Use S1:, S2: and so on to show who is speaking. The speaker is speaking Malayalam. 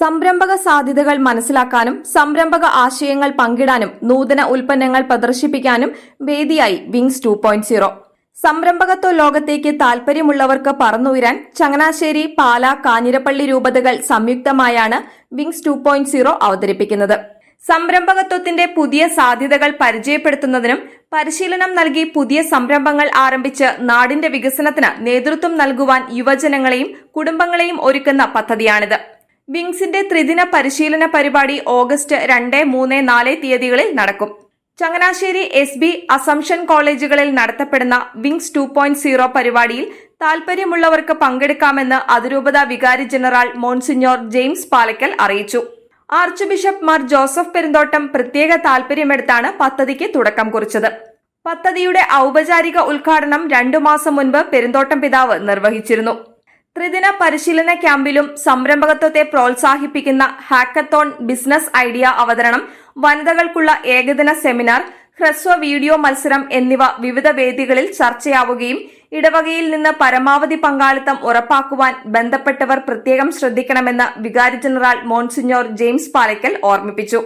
S1: സംരംഭക സാധ്യതകൾ മനസ്സിലാക്കാനും സംരംഭക ആശയങ്ങൾ പങ്കിടാനും നൂതന ഉൽപ്പന്നങ്ങൾ പ്രദർശിപ്പിക്കാനും വേദിയായി വിങ്സ് ടു പോയിന്റ് സീറോ. സംരംഭകത്വ ലോകത്തേക്ക് താൽപര്യമുള്ളവർക്ക് പറന്നുയരാൻ ചങ്ങനാശ്ശേരി പാല കാഞ്ഞിരപ്പള്ളി രൂപതകൾ സംയുക്തമായാണ് വിങ്സ് ടു പോയിന്റ് സീറോ അവതരിപ്പിക്കുന്നത്. സംരംഭകത്വത്തിന്റെ പുതിയ സാധ്യതകൾ പരിചയപ്പെടുത്തുന്നതിനും പരിശീലനം നൽകി പുതിയ സംരംഭങ്ങൾ ആരംഭിച്ച് നാടിന്റെ വികസനത്തിന് നേതൃത്വം നൽകുവാൻ യുവജനങ്ങളെയും കുടുംബങ്ങളെയും ഒരുക്കുന്ന പദ്ധതിയാണിത്. വിങ്സിന്റെ ത്രിദിന പരിശീലന പരിപാടി ഓഗസ്റ്റ് രണ്ട് മൂന്ന് നാല് തീയതികളിൽ നടക്കും. ചങ്ങനാശ്ശേരി എസ് ബി അസംഷൻ കോളേജുകളിൽ നടത്തപ്പെടുന്ന വിങ്സ് ടു പോയിന്റ് സീറോ പരിപാടിയിൽ താൽപര്യമുള്ളവർക്ക് പങ്കെടുക്കാമെന്ന് അതിരൂപത വികാരി ജനറൽ മോൺസിഞ്ഞോർ ജെയിംസ് പാലക്കൽ അറിയിച്ചു. Archbishop Mar Joseph Perumthottam പ്രത്യേക താൽപര്യമെടുത്താണ് പദ്ധതിക്ക് തുടക്കം കുറിച്ചത്. പദ്ധതിയുടെ ഔപചാരിക ഉദ്ഘാടനം രണ്ടു മാസം മുൻപ് പെരുന്തോട്ടം പിതാവ് നിർവഹിച്ചിരുന്നു. ത്രിദിന പരിശീലന ക്യാമ്പിലും സംരംഭകത്വത്തെ പ്രോത്സാഹിപ്പിക്കുന്ന ഹാക്കത്തോൺ ബിസിനസ് ഐഡിയ അവതരണം വനിതകൾക്കുള്ള ഏകദിന സെമിനാർ ഹ്രസ്വ വീഡിയോ മത്സരം എന്നിവ വിവിധ വേദികളിൽ ചർച്ചയാവുകയും ഇടവകയിൽ നിന്ന് പരമാവധി പങ്കാളിത്തം ഉറപ്പാക്കുവാൻ ബന്ധപ്പെട്ടവർ പ്രത്യേകം ശ്രദ്ധിക്കണമെന്ന് വികാരി ജനറൽ മോൺസിഞ്ഞോർ ജെയിംസ് പാലയ്ക്കൽ ഓർമ്മിപ്പിച്ചു.